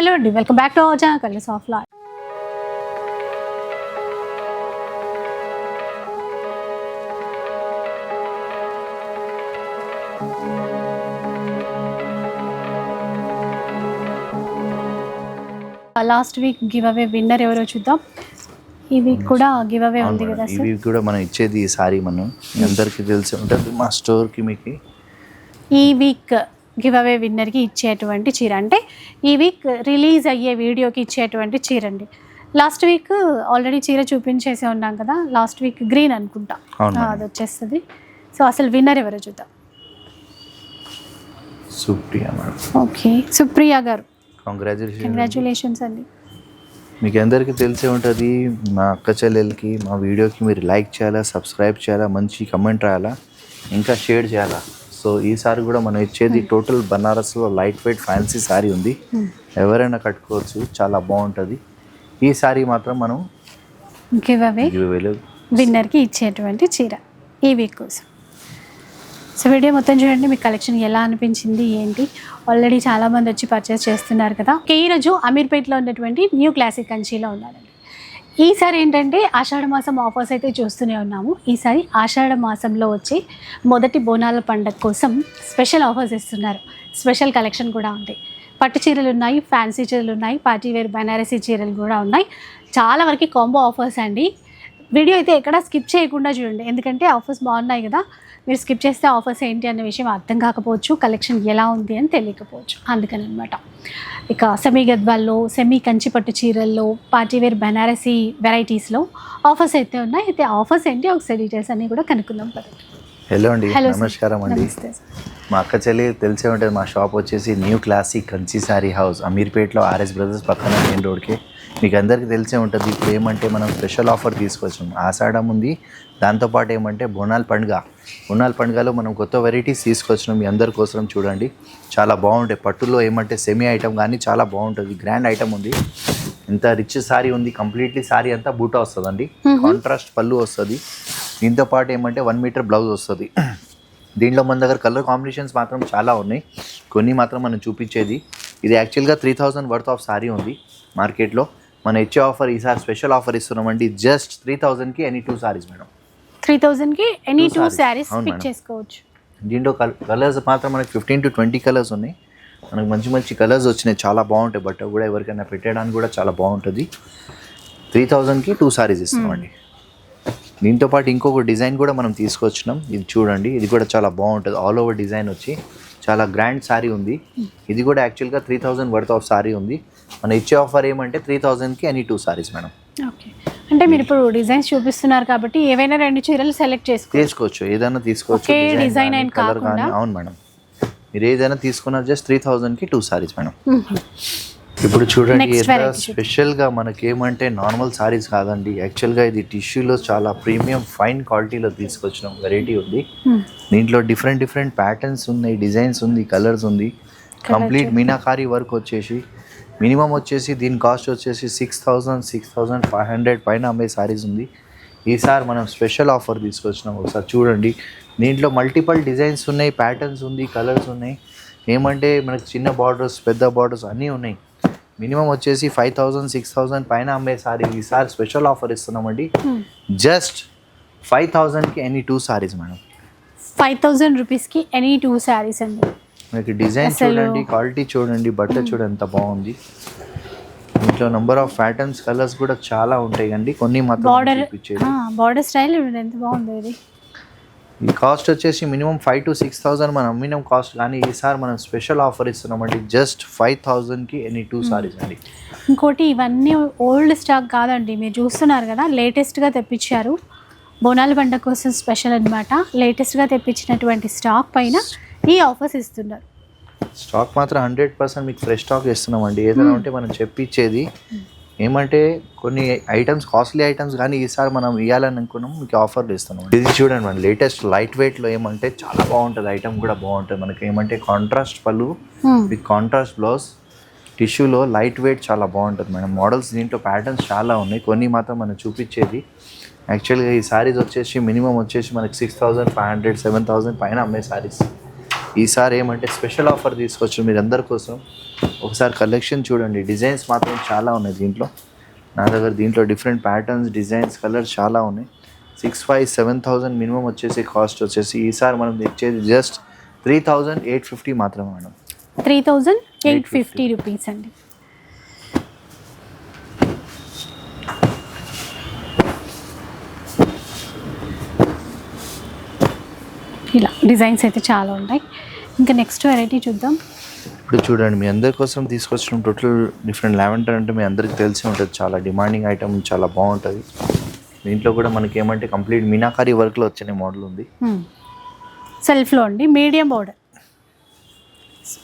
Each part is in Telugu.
హలో అండి welcome back to our channel Colours of law last week giveaway winner ఎవరో చూద్దాం. ఈ వీక్ కూడా గివ్ అవే ఉంది కదా సార్. ఇవి కూడా మనం ఇచ్చేది ఈ సారీ మనం. అందరికీ తెలిసి ఉంటుంది మా స్టోర్కి మీకు ఈ వీక్ గివ్ అవే విన్నర్కి ఇచ్చేటువంటి చీర. అంటే ఈ వీక్ రిలీజ్ అయ్యే వీడియోకి ఇచ్చేటువంటి చీర అండి లాస్ట్ వీక్ ఆల్రెడీ చీర చూపించేసి ఉన్నాం కదా లాస్ట్ వీక్ గ్రీన్ అనుకుంటా. అది వచ్చేస్తుంది. సో అసలు విన్నర్ ఎవరో చూద్దాం. సుప్రియ ఓకే సుప్రియ గారు. కంగ్రాచులేషన్ కంగ్రాచులేషన్స్ అండి. మీకు అందరికీ తెలిసే ఉంటుంది మా అక్క చెల్లెలకి మా వీడియోకి మీరు లైక్ చేయాలా సబ్స్క్రైబ్ చేయాలా మంచి కమెంట్ రాయాలా ఇంకా షేర్ చేయాలా? సో ఈసారి కూడా మనం ఇచ్చేది టోటల్ బనారస్లో లైట్ వెయిట్ ఫ్యాన్సీ శారీ ఉంది. ఎవరైనా కట్టుకోవచ్చు చాలా బాగుంటుంది. ఈ శారీ మాత్రం మనం గివ్ అవే విన్నర్కి ఇచ్చేటువంటి చీర ఈ వీక్ కోసం. సో వీడియో మొత్తం చూడండి మీకు కలెక్షన్ ఎలా అనిపించింది ఏంటి? ఆల్రెడీ చాలామంది వచ్చి పర్చేస్ చేస్తున్నారు కదా. ఈరోజు అమీర్పేట్లో ఉన్నటువంటి న్యూ క్లాసిక్ కంచీలో ఉన్నానండి ఈసారి ఏంటంటే ఆషాఢ మాసం ఆఫర్స్ అయితే చూస్తూనే ఉన్నాము. ఈసారి ఆషాఢ మాసంలో వచ్చి మొదటి బోనాల పండగ కోసం స్పెషల్ ఆఫర్స్ ఇస్తున్నారు. స్పెషల్ కలెక్షన్ కూడా ఉంది. పట్టు చీరలు ఉన్నాయి ఫ్యాన్సీ చీరలు ఉన్నాయి పార్టీ వేర్ బెనారసీ చీరలు కూడా ఉన్నాయి. చాలా వరకు కాంబో ఆఫర్స్ అండి. వీడియో అయితే ఎక్కడ స్కిప్ చేయకుండా చూడండి. ఎందుకంటే ఆఫర్స్ బాగున్నాయి కదా. మీరు స్కిప్ చేస్తే ఆఫర్స్ ఏంటి అనే విషయం అర్థం కాకపోవచ్చు కలెక్షన్ ఎలా ఉంది అని తెలియకపోవచ్చు. అందుకని అనమాట ఇక సెమీ గద్వాల్లో సెమీ కంచి పట్టు చీరల్లో పార్టీవేర్ బనారసీ వెరైటీస్లో ఆఫర్స్ అయితే ఉన్నాయి. అయితే ఆఫర్స్ ఏంటి ఒకసారి డీటెయిల్స్ అన్నీ కూడా కనుక్కుందాం పదండి హలో అండి. నమస్కారం అండి. మా అక్క చెల్లి తెలిసే ఉంటుంది మా షాప్ వచ్చేసి New Classic Kanchi Sari House అమీర్పేట్లో RS brothers పక్కన మెయిన్ రోడ్కి. మీకు అందరికీ తెలిసే ఉంటుంది ఇప్పుడు ఏమంటే మనం స్పెషల్ ఆఫర్ తీసుకొచ్చాం. ఆషాఢం ఉంది దాంతోపాటు ఏమంటే బోనాల పండుగ. బోనాల పండుగలో మనం కొత్త వెరైటీస్ తీసుకొచ్చినాం మీ అందరి కోసం చూడండి. చాలా బాగుంటాయి పట్టులో ఏమంటే సెమీ ఐటమ్ కానీ చాలా బాగుంటుంది. గ్రాండ్ ఐటమ్ ఉంది. ఇంత రిచ్ సారీ ఉంది కంప్లీట్లీ సారీ అంతా బూటా వస్తుందండి. కాంట్రాస్ట్ పళ్ళు వస్తుంది. దీంతో పాటు ఏమంటే వన్ మీటర్ బ్లౌజ్ వస్తుంది. దీంట్లో మన దగ్గర కలర్ కాంబినేషన్స్ మాత్రం చాలా ఉన్నాయి. కొన్ని మాత్రం మనం చూపించేది. ఇది యాక్చువల్గా three thousand worth of sari ఉంది మార్కెట్లో మన ఇచ్చే ఆఫర్ ఈసారి స్పెషల్ ఆఫర్ ఇస్తున్నామండి. జస్ట్ త్రీ థౌజండ్కి any two saris madam three థౌజండ్కి ఎనీ టూ పిక్ మేడం. చేసుకోవచ్చు. దీంట్లో కలర్స్ మాత్రం మనకి ఫిఫ్టీన్ టు ట్వంటీ కలర్స్ ఉన్నాయి. మనకు మంచి మంచి కలర్స్ వచ్చినాయి. చాలా బాగుంటాయి. బట్ కూడా ఎవరికైనా పెట్టడానికి కూడా చాలా బాగుంటుంది. త్రీ థౌజండ్కి టూ సారీస్ ఇస్తున్నామండి. దీంతో పాటు ఇంకొక డిజైన్ కూడా మనం తీసుకొచ్చినాం. ఇది చూడండి. ఇది కూడా చాలా బాగుంటుంది. ఆల్ ఓవర్ డిజైన్ వచ్చి చాలా గ్రాండ్ సారీ ఉంది. ఇది కూడా యాక్చువల్గా three thousand worth of sari ఉంది. మన ఇచ్చే ఆఫర్ ఏమంటే త్రీ థౌజండ్కి any two saris madam okay అంటే మీరు ఇప్పుడు డిజైన్స్ చూపిస్తున్నారు కాబట్టి ఏవైనా రెండు చీరలు సెలెక్ట్ చేసుకోవచ్చు. తీసుకోవచ్చు. ఏదైనా తీసుకోవచ్చు design and కలర్ కానీ? అవును మేడం మీరు ఏదైనా తీసుకున్నా జస్ట్ త్రీ థౌజండ్కి టూ సారీస్ మేడం ఇప్పుడు చూడండి ఎంత. స్పెషల్గా మనకేమంటే నార్మల్ సారీస్ కాదండి. యాక్చువల్గా ఇది టిష్యూలో చాలా ప్రీమియం ఫైన్ క్వాలిటీలో తీసుకొచ్చిన వెరైటీ ఉంది. దీంట్లో డిఫరెంట్ డిఫరెంట్ ప్యాటర్న్స్ ఉన్నాయి డిజైన్స్ ఉంది కలర్స్ ఉంది. కంప్లీట్ మీనాకారి వర్క్ వచ్చేసి మినిమం వచ్చేసి దీని కాస్ట్ వచ్చేసి six thousand six thousand five hundred పైన అమ్మే సారీస్ ఉంది. ఈసారి మనం స్పెషల్ ఆఫర్ తీసుకొచ్చినాం ఒకసారి చూడండి. దీంట్లో మల్టిపల్ డిజైన్స్ ఉన్నాయి ప్యాటర్న్స్ ఉంది కలర్స్ ఉన్నాయి. ఏమంటే మనకి చిన్న బార్డర్స్ పెద్ద బార్డర్స్ అన్నీ ఉన్నాయి. మినిమం వచ్చేసి ఫైవ్ థౌజండ్ సిక్స్ థౌజండ్ పైన అమ్మే సారీ ఈసారి స్పెషల్ ఆఫర్ ఇస్తున్నామండి. జస్ట్ ఫైవ్ థౌజండ్కి any two saris madam. Five thousand రూపీస్కి ఎనీ టూ శారీస్ అండి. మీకు డిజైన్ చూడండి క్వాలిటీ చూడండి బట్ట చూడండి ఎంత బాగుంది. ఇంట్లో నెంబర్ ఆఫ్ ప్యాటర్న్స్ కలర్స్ కూడా చాలా ఉంటాయి అండి కొన్ని మాత్రం బార్డర్ బార్డర్ స్టైల్ ఎంత బాగుంది ఇది. ఈ కాస్ట్ వచ్చేసి minimum five to six thousand మనం మినిమం కాస్ట్ కానీ ఈసారి మనం స్పెషల్ ఆఫర్ ఇస్తున్నామండి. జస్ట్ ఫైవ్ థౌజండ్కి ఎనీ టూ సారీస్ అండి. ఇంకోటి ఇవన్నీ ఓల్డ్ స్టాక్ కాదండి. మీరు చూస్తున్నారు కదా లేటెస్ట్గా తెప్పించారు. బోనాల పండగ కోసం స్పెషల్ అనమాట లేటెస్ట్గా తెప్పించినటువంటి స్టాక్ పైన ఈ ఆఫర్స్ ఇస్తున్నారు. స్టాక్ మాత్రం హండ్రెడ్ పర్సెంట్ మీకు ఫ్రెష్ స్టాక్ ఇస్తున్నామండి. ఏదైనా ఉంటే మనం చెప్పించేది ఏమంటే కొన్ని ఐటమ్స్ కాస్ట్లీ ఐటమ్స్ కానీ ఈసారి మనం ఇవ్వాలని అనుకున్నాం మీకు ఆఫర్లు ఇస్తున్నాం ఇది చూడండి మన లేటెస్ట్ లైట్ వెయిట్లో ఏమంటే చాలా బాగుంటుంది ఐటమ్ కూడా బాగుంటుంది మనకి. ఏమంటే కాంట్రాస్ట్ పళ్ళు Hmm. విత్ కాంట్రాస్ట్ బ్లౌజ్ టిష్యూలో లైట్ వెయిట్ చాలా బాగుంటుంది మేడం. మోడల్స్ దీంట్లో ప్యాటర్న్స్ చాలా ఉన్నాయి కొన్ని మాత్రం మనం చూపించేది యాక్చువల్గా ఈ సారీస్ వచ్చేసి మినిమం వచ్చేసి మనకి six thousand five hundred seven thousand పైన అమ్మే సారీస్. ఈసారి ఏమంటే స్పెషల్ ఆఫర్ తీసుకొచ్చాం మీరు అందరి కోసం. ఒకసారి కలెక్షన్ చూడండి. డిజైన్స్ మాత్రం చాలా ఉన్నాయి దీంట్లో. నా దగ్గర దీంట్లో డిఫరెంట్ ప్యాటర్న్స్ డిజైన్స్ కలర్స్ చాలా ఉన్నాయి. Six five seven thousand minimum వచ్చేసి కాస్ట్ వచ్చేసి ఈసారి మనం ఇచ్చేది just three thousand eight fifty మాత్రమే madam. Three thousand eight fifty. Rupees అండి. ఇలా డిజైన్స్ అయితే చాలా ఉన్నాయి ఇంకా నెక్స్ట్ వెరైటీ చూద్దాం. ఇప్పుడు చూడండి మీ అందరి కోసం తీసుకొచ్చిన టోటల్ డిఫరెంట్ లావెండర్ అంటే మీ అందరికీ తెలిసి ఉంటుంది. చాలా డిమాండింగ్ ఐటమ్ చాలా బాగుంటుంది. దీంట్లో కూడా మనకి ఏమంటే కంప్లీట్ మీనాకారి వర్క్లో వచ్చిన మోడల్ ఉంది. సెల్ఫ్లో అండి మీడియం బోర్డర్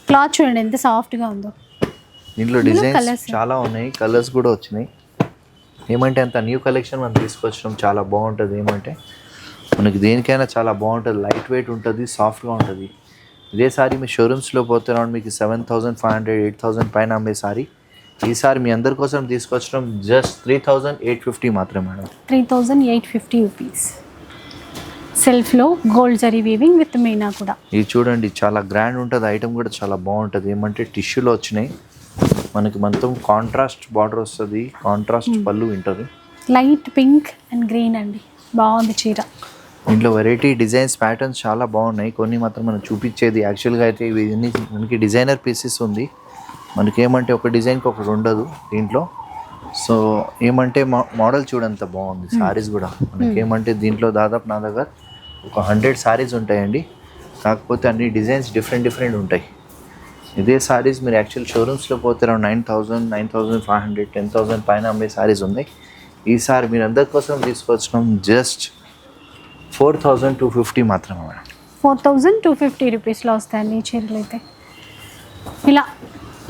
క్లాత్ చూడండి ఎంత సాఫ్ట్గా ఉందో. దీంట్లో డిజైన్స్. చాలా ఉన్నాయి కలర్స్ కూడా వచ్చినాయి. ఏమంటే అంత న్యూ కలెక్షన్ మనం తీసుకొచ్చడం చాలా బాగుంటుంది. ఏమంటే మనకి దేనికైనా చాలా బాగుంటుంది. లైట్ వెయిట్ ఉంటుంది సాఫ్ట్గా ఉంటుంది. ఇదే సారీ మీ షోరూమ్స్లో పోతే అరౌండ్ మీకు seven thousand five hundred eight thousand పైన అమ్మే సారీ. ఈసారి మీ అందరి కోసం తీసుకొచ్చడం just three thousand eight fifty మాత్రమే madam. Three thousand eight fifty rupees సెల్ఫ్లో gold zari weaving with meena కూడా ఇది చూడండి చాలా గ్రాండ్ ఉంటుంది. ఐటమ్ కూడా చాలా బాగుంటుంది. ఏమంటే టిష్యూలో వచ్చినాయి. మనకి మొత్తం కాంట్రాస్ట్ బార్డర్ వస్తుంది. కాంట్రాస్ట్ పళ్ళు ఉంటుంది లైట్ పింక్ అండ్ గ్రీన్ అండి. బాగుంది చీర. దీంట్లో వెరైటీ డిజైన్స్ ప్యాటర్న్స్ చాలా బాగున్నాయి. కొన్ని మాత్రం మనం చూపించేది యాక్చువల్గా అయితే ఇవి అన్ని మనకి డిజైనర్ పీసెస్ ఉంది. మనకి ఏమంటే ఒక డిజైన్కి ఒకటి ఉండదు దీంట్లో. సో ఏమంటే మా మోడల్ చూడంత బాగుంది సారీస్ కూడా. మనకి ఏమంటే దీంట్లో దాదాపు నా దగ్గర ఒక హండ్రెడ్ సారీస్ ఉంటాయండి. కాకపోతే అన్ని డిజైన్స్ డిఫరెంట్ డిఫరెంట్ ఉంటాయి. ఇదే సారీస్ మీరు యాక్చువల్ షోరూమ్స్లో పోతే around nine thousand nine thousand five hundred ten thousand పైన అమ్మే సారీస్ ఉన్నాయి. ఈసారి మీరు అందరి కోసం తీసుకొచ్చినాం just four thousand two fifty మాత్రమే madam. Four thousand two fifty రూపీస్లో వస్తాయండి ఈ చీరలు అయితే. ఇలా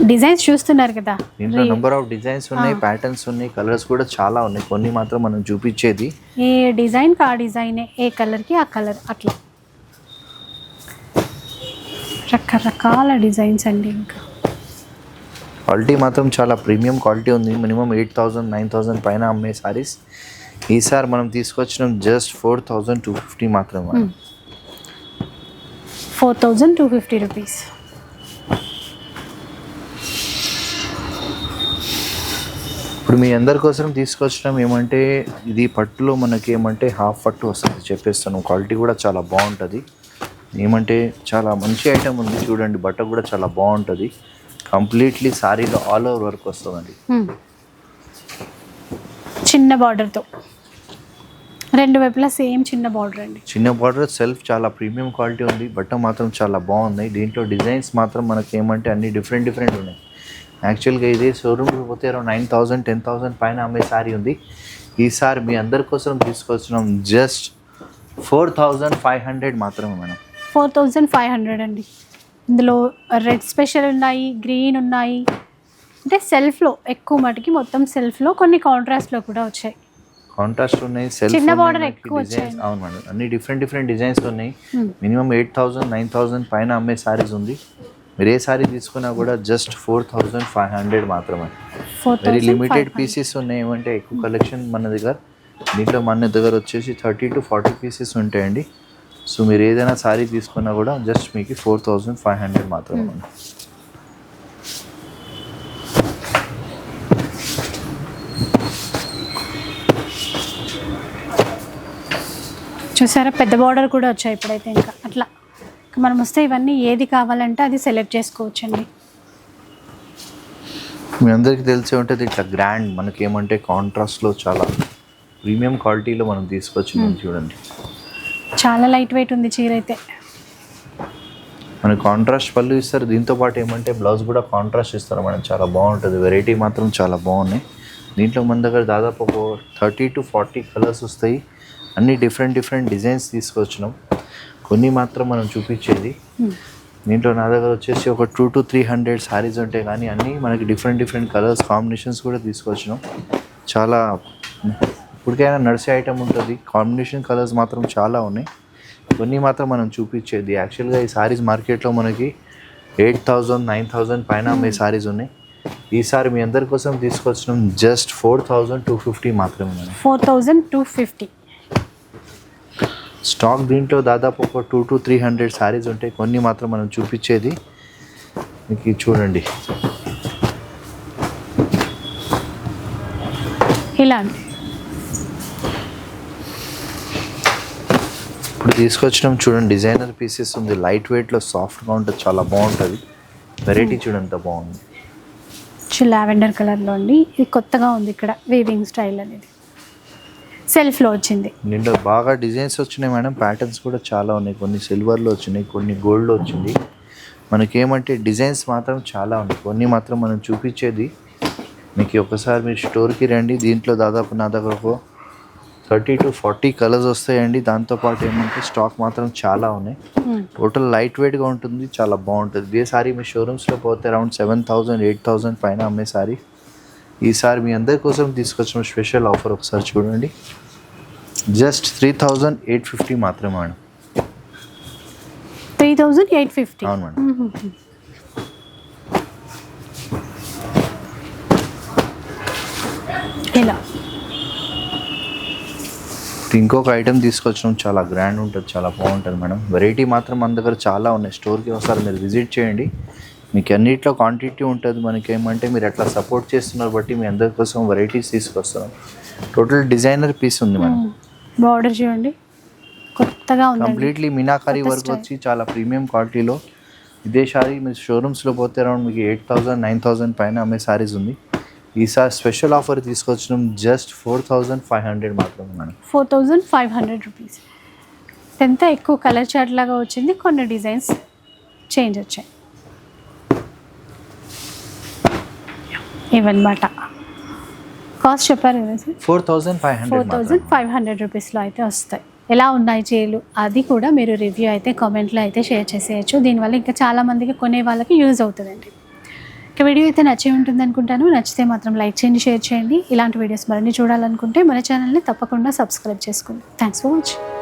డిజైన్స్ చూస్తున్నారు కదా. దీంట్లో నెంబర్ ఆఫ్ డిజైన్స్ ఉన్నాయి ప్యాటర్న్స్ ఉన్నాయి కలర్స్ కూడా చాలా ఉన్నాయి. కొన్ని మాత్రం మనం చూపించేది. ఏ డిజైన్కి ఆ డిజైనే ఏ కలర్కి ఆ కలర్ అట్లా. రకరకాల డిజైన్స్ అండి ఇంకా. క్వాలిటీ మాత్రం చాలా ప్రీమియం క్వాలిటీ ఉంది. Minimum eight thousand nine thousand పైన అమ్మే సారీస్. ఈసారి మనం తీసుకొచ్చినాం just four thousand two fifty మాత్రమే. Four thousand two fifty rupees ఇప్పుడు మీ అందరి కోసం తీసుకొచ్చడం ఏమంటే ఇది పట్టులో మనకి ఏమంటే హాఫ్ పట్టు వస్తుంది చెప్పేస్తాను. క్వాలిటీ కూడా చాలా బాగుంటుంది. ఏమంటే చాలా మంచి ఐటమ్ ఉంది చూడండి బట్ట కూడా చాలా బాగుంటుంది. కంప్లీట్లీ సారీలో ఆల్ ఓవర్ వర్క్ వస్తుందండి. చిన్న బార్డర్తో రెండు వైపులా సేమ్ చిన్న బార్డర్ అండి. చిన్న బార్డర్ సెల్ఫ్ చాలా ప్రీమియం క్వాలిటీ ఉంది. బట్ట మాత్రం చాలా బాగుంది దీంట్లో డిజైన్స్ మాత్రం మనకి ఏమంటే అన్ని డిఫరెంట్ డిఫరెంట్ ఉన్నాయి. యాక్చువల్గా ఇది షోరూమ్కి పోతే around nine thousand ten thousand పైన అమ్మే సారీ ఉంది. ఈసారి మీ అందరి కోసం తీసుకొచ్చినాం just four thousand five hundred మాత్రమే madam. Four thousand five hundred అండి. ఇందులో రెడ్ స్పెషల్ ఉన్నాయి గ్రీన్ ఉన్నాయి అంటే సెల్ఫ్లో ఎక్కువ మటుకి మొత్తం సెల్ఫ్లో కొన్ని కాంట్రాస్ట్లో కూడా వచ్చాయి. కాంట్రాస్ట్ ఉన్నాయి సెల్ఫ్ చిన్న border ఎక్కువ డిజైన్స్ అవును మేడం అన్ని డిఫరెంట్ డిఫరెంట్ డిజైన్స్ ఉన్నాయి. Hmm. Minimum eight thousand nine thousand పైన అమ్మే సారీస్ ఉంది. మీరు ఏ సారీ తీసుకున్నా కూడా just four thousand five hundred మాత్రమే. ఫోర్ వెరీ లిమిటెడ్ పీసెస్ ఉన్నాయి ఏమంటే ఎక్కువ కలెక్షన్ మన దగ్గర. దీంట్లో మన దగ్గర వచ్చేసి థర్టీ టు ఫార్టీ పీసెస్ ఉంటాయండి. సో మీరు ఏదైనా సారీ తీసుకున్నా కూడా జస్ట్ మీకు ఫోర్ థౌజండ్ ఫైవ్ హండ్రెడ్ మాత్రమే. చూసారా? పెద్ద బార్డర్ కూడా వచ్చాయి ఇప్పుడైతే ఇంకా. అట్లా. మనం వస్తే ఇవన్నీ ఏది కావాలంటే అది సెలెక్ట్ చేసుకోవచ్చండి. మీ అందరికీ తెలిసే ఉంటుంది ఇట్లా గ్రాండ్ మనకి ఏమంటే కాంట్రాస్ట్లో చాలా ప్రీమియం క్వాలిటీలో మనం తీసుకొచ్చినాం చూడండి. చాలా లైట్ వెయిట్ ఉంది చీర అయితే మనకి కాంట్రాస్ట్ పళ్ళు ఇస్తారు. దీంతో పాటు ఏమంటే బ్లౌజ్ కూడా కాంట్రాస్ట్ ఇస్తారు మనం చాలా బాగుంటుంది. వెరైటీ మాత్రం చాలా బాగున్నాయి. దీంట్లో మన దగ్గర దాదాపు ఒక థర్టీ టు ఫార్టీ కలర్స్ వస్తాయి. అన్ని డిఫరెంట్ డిఫరెంట్ డిజైన్స్ తీసుకొచ్చినాం. కొన్ని మాత్రం మనం చూపించేది. Hmm. దీంట్లో నా దగ్గర వచ్చేసి ఒక two to three hundred saris ఉంటాయి కానీ అన్నీ మనకి డిఫరెంట్ డిఫరెంట్ కలర్స్ కాంబినేషన్స్ కూడా తీసుకొచ్చినాం. చాలా ఇప్పటికైనా నడిచే ఐటమ్ ఉంటుంది. కాంబినేషన్ కలర్స్ మాత్రం చాలా ఉన్నాయి. కొన్ని మాత్రం మనం చూపించేది. యాక్చువల్గా ఈ సారీస్ మార్కెట్లో మనకి ఎయిట్ థౌజండ్ నైన్ థౌజండ్ పైన అమ్మే సారీస్ ఉన్నాయి. ఈసారి మీ అందరి కోసం తీసుకొచ్చినాం. Just four thousand two fifty మాత్రమే four thousand two fifty stock దీంట్లో దాదాపు ఒక two to three hundred saris ఉంటాయి కొన్ని మాత్రం మనం చూపించేది. మీకు చూడండి. ఇలా. ఇప్పుడు తీసుకొచ్చినాం చూడండి డిజైనర్ పీసెస్ ఉంది. లైట్ వెయిట్లో సాఫ్ట్గా ఉంటుంది చాలా బాగుంటుంది. వెరైటీ చూడండి ఎంత బాగుంది. లావెండర్ కలర్లో అండి ఇది కొత్తగా ఉంది ఇక్కడ వీవింగ్ స్టైల్ అనేది. సెల్ఫ్లో వచ్చింది. దీంట్లో బాగా డిజైన్స్ వచ్చినాయి మేడం. ప్యాటర్న్స్ కూడా చాలా ఉన్నాయి. కొన్ని సిల్వర్లో వచ్చినాయి కొన్ని గోల్డ్లో వచ్చింది. మనకేమంటే డిజైన్స్ మాత్రం చాలా ఉన్నాయి. కొన్ని మాత్రం మనం చూపించేది మీకు ఒకసారి మీరు స్టోర్కి రండి. దీంట్లో దాదాపు నా దగ్గర ఒక థర్టీ టు ఫార్టీ కలర్స్ వస్తాయండి. దాంతోపాటు ఏమంటే స్టాక్ మాత్రం చాలా ఉన్నాయి. టోటల్ లైట్ వెయిట్గా ఉంటుంది. చాలా బాగుంటుంది. ఇదే సారీ మీ షోరూమ్స్లో పోతే around seven thousand eight thousand పైన అమ్మే సారీ ఈసారి మీ అందరి కోసం తీసుకొచ్చిన స్పెషల్ ఆఫర్ ఒకసారి చూడండి. Just three thousand eight fifty మాత్రమే madam. Three thousand eight fifty? అవును మేడం. ఇలా ఇంకొక ఐటెం తీసుకొచ్చినాం చాలా గ్రాండ్ ఉంటుంది చాలా బాగుంటుంది మేడం. వెరైటీ మాత్రం మన దగ్గర చాలా ఉన్నాయి. స్టోర్కి ఒకసారి మీరు విజిట్ చేయండి. మీకు అన్నిట్లో క్వాంటిటీ ఉంటుంది. మనకి ఏమంటే మీరు ఎట్లా సపోర్ట్ చేస్తున్నారు బట్టి మీ అందరి కోసం వెరైటీస్ తీసుకొస్తున్నాం. టోటల్ డిజైనర్ పీస్ ఉంది మేడం బార్డర్ చూడండి. కొత్తగా ఉందండి. Completely meenakari work. వచ్చి చాలా ప్రీమియం క్వాలిటీలో ఇదే సారీ మీరు షోరూమ్స్లో పోతే అరౌండ్ మీకు ఎయిట్ థౌజండ్ నైన్ థౌజండ్ పైన అమ్మే సారీస్ ఉంది. ఈసారి స్పెషల్ ఆఫర్ తీసుకొచ్చినాం just four thousand five hundred మాత్రమే madam. Four thousand five hundred rupees ఎంత ఎక్కువ కలర్ చార్ట్ లాగా వచ్చింది కొన్ని డిజైన్స్ చేంజ్ వచ్చాయి. ఇవన్నమాట కాస్ట్ చెప్పారు కదా sir? Four thousand five four thousand five hundred రూపీస్లో అయితే వస్తాయి. ఎలా ఉన్నాయి చీరలు అది కూడా మీరు రివ్యూ అయితే కామెంట్లో అయితే షేర్ చేసేయచ్చు. దీనివల్ల ఇంకా చాలా మందికి కొనే వాళ్ళకి యూజ్ అవుతుందండి. ఇక వీడియో అయితే నచ్చే ఉంటుంది అనుకుంటాను. నచ్చితే మాత్రం లైక్ చేయండి షేర్ చేయండి. ఇలాంటి వీడియోస్ మరిన్ని చూడాలనుకుంటే మన ఛానల్ని తప్పకుండా సబ్స్క్రైబ్ చేసుకోండి. Thanks for watching